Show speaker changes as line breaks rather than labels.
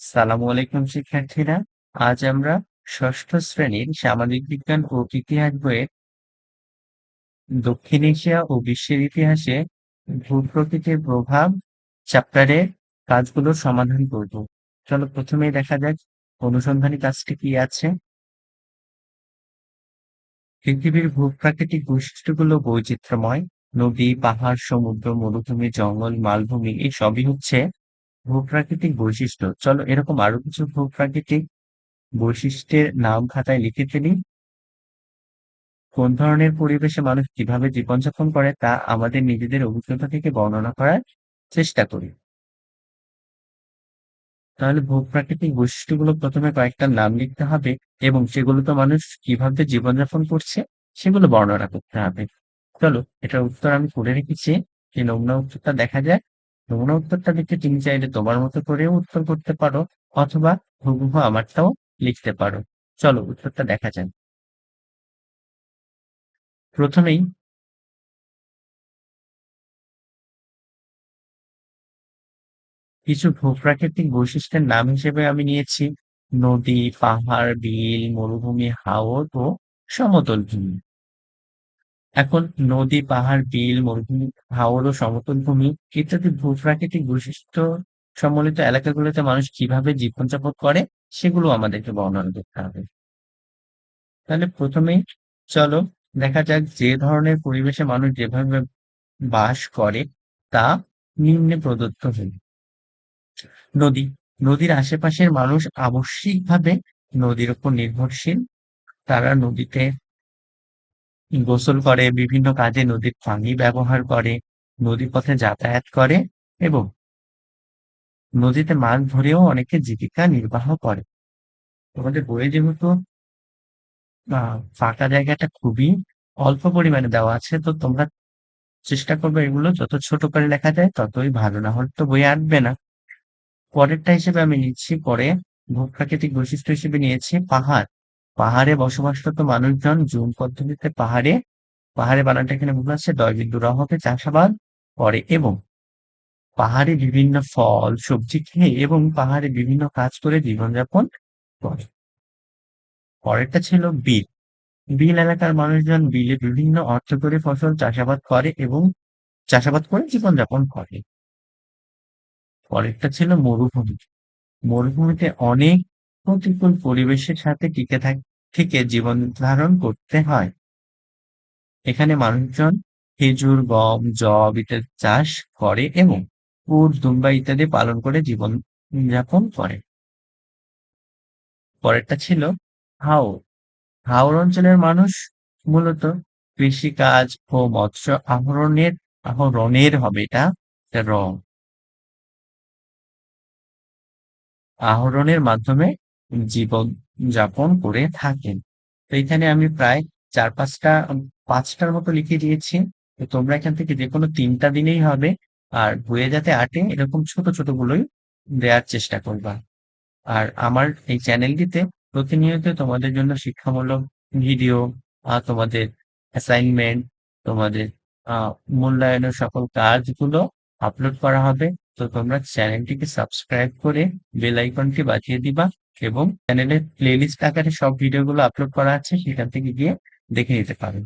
সালামু আলাইকুম শিক্ষার্থীরা, আজ আমরা ষষ্ঠ শ্রেণির সামাজিক বিজ্ঞান ও ইতিহাস বইয়ের দক্ষিণ এশিয়া ও বিশ্বের ইতিহাসে ভূপ্রকৃতির প্রভাব চ্যাপ্টারের কাজগুলোর সমাধান করব। চলো প্রথমেই দেখা যাক অনুসন্ধানী কাজটি কি আছে। পৃথিবীর ভূপ্রাকৃতিক বৈশিষ্ট্যগুলো বৈচিত্র্যময়, নদী, পাহাড়, সমুদ্র, মরুভূমি, জঙ্গল, মালভূমি এই সবই হচ্ছে ভূপ্রাকৃতিক বৈশিষ্ট্য। চলো এরকম আরও কিছু ভূপ্রাকৃতিক বৈশিষ্ট্যের নাম খাতায় লিখে ফেলি। কোন ধরনের পরিবেশে মানুষ কীভাবে জীবনযাপন করে তা আমাদের নিজেদের অভিজ্ঞতা থেকে বর্ণনা করার চেষ্টা করি। তাহলে ভূপ্রাকৃতিক বৈশিষ্ট্যগুলো প্রথমে কয়েকটা নাম লিখতে হবে এবং সেগুলো তো মানুষ কীভাবে জীবনযাপন করছে সেগুলো বর্ণনা করতে হবে। চলো এটার উত্তর আমি করে রেখেছি। যে নমুনা উত্তরটা দেখা যায় উত্তরটা লিখতে তুমি চাইলে তোমার মতো করেও উত্তর করতে পারো, অথবা হুবহু আমারটাও লিখতে পারো। চলো উত্তরটা দেখা যাক। প্রথমেই কিছু ভূপ্রাকৃতিক বৈশিষ্ট্যের নাম হিসেবে আমি নিয়েছি। নদী, পাহাড়, বিল, মরুভূমি, হাওর ও সমতল ভূমি। এখন নদী, পাহাড়, বিল, মরুভূমি, হাওর ও সমতল ভূমি ইত্যাদি ভূপ্রাকৃতিক বৈশিষ্ট্য সম্বলিত এলাকাগুলোতে মানুষ কীভাবে জীবনযাপন করে, সেগুলো আমাদেরকে বর্ণনা করতে হবে। তাহলে প্রথমেই চলো দেখা যাক যে ধরনের পরিবেশে মানুষ যেভাবে বাস করে, তা নিম্নে প্রদত্ত হল। নদী, নদীর আশেপাশের মানুষ আবশ্যিকভাবে নদীর উপর নির্ভরশীল। তারা নদীতে গোসল করে বিভিন্ন কাজে নদীর পানি ব্যবহার করে নদী পথে যাতায়াত করে এবং নদীতে মাছ ধরেও অনেকে জীবিকা নির্বাহ করে। তোমাদের বইয়ে যেহেতু আহ, ফাঁকা জায়গাটা খুবই অল্প পরিমাণে দেওয়া আছে তো তোমরা চেষ্টা করবে এগুলো যত ছোট করে লেখা যায় ততই ভালো। না হলে তো বই আঁটবে না। পরেরটা হিসেবে আমি নিচ্ছি পরে ভূপ্রাকৃতিক বৈশিষ্ট্য হিসেবে নিয়েছি পাহাড়। পাহাড়ে বসবাসরত মানুষজন জুম পদ্ধতিতে পাহাড়ে পাহাড়ে বানানটা এখানে ভুল আছে দয়বিন্দুরা হবে চাষাবাদ করে এবং পাহাড়ে বিভিন্ন ফল, সবজি খেয়ে এবং পাহাড়ে বিভিন্ন কাজ করে জীবনযাপন করে। পরেরটা ছিল বিল। বিল এলাকার মানুষজন বিলে বিভিন্ন অর্থ করে ফসল চাষাবাদ করে এবং চাষাবাদ করে জীবনযাপন করে। পরেরটা ছিল মরুভূমি। মরুভূমিতে অনেক প্রতিকূল পরিবেশের সাথে টিকে থাক জীবন ধারণ করতে হয়। এখানে মানুষজন খেজুর, গম, জব ইত্যাদি চাষ করে এবং উট, দুম্বা ইত্যাদি পালন করে জীবন যাপন করে। পরেরটা ছিল হাওর। হাওর অঞ্চলের মানুষ মূলত কৃষিকাজ ও মৎস্য আহরণের আহরণের হবে এটা রং। আহরণের মাধ্যমে জীবন যাপন করে থাকেন। তো এখানে আমি প্রায় চার পাঁচটা, পাঁচটার মতো লিখে দিয়েছি। তো তোমরা এখান থেকে যে কোনো তিনটা দিনেই হবে। আর বইয়ে যাতে আটে, এরকম ছোট ছোট গুলোই দেওয়ার চেষ্টা করবা। আর আমার এই চ্যানেলটিতে প্রতিনিয়ত তোমাদের জন্য শিক্ষামূলক ভিডিও তোমাদের অ্যাসাইনমেন্ট তোমাদের মূল্যায়নের সকল কাজগুলো আপলোড করা হবে। তো তোমরা চ্যানেলটিকে সাবস্ক্রাইব করে বেল আইকনটি বাজিয়ে দিবা। এবং চ্যানেলের প্লেলিস্ট আকারে সব ভিডিওগুলো আপলোড করা আছে, সেখান থেকে গিয়ে দেখে নিতে পারো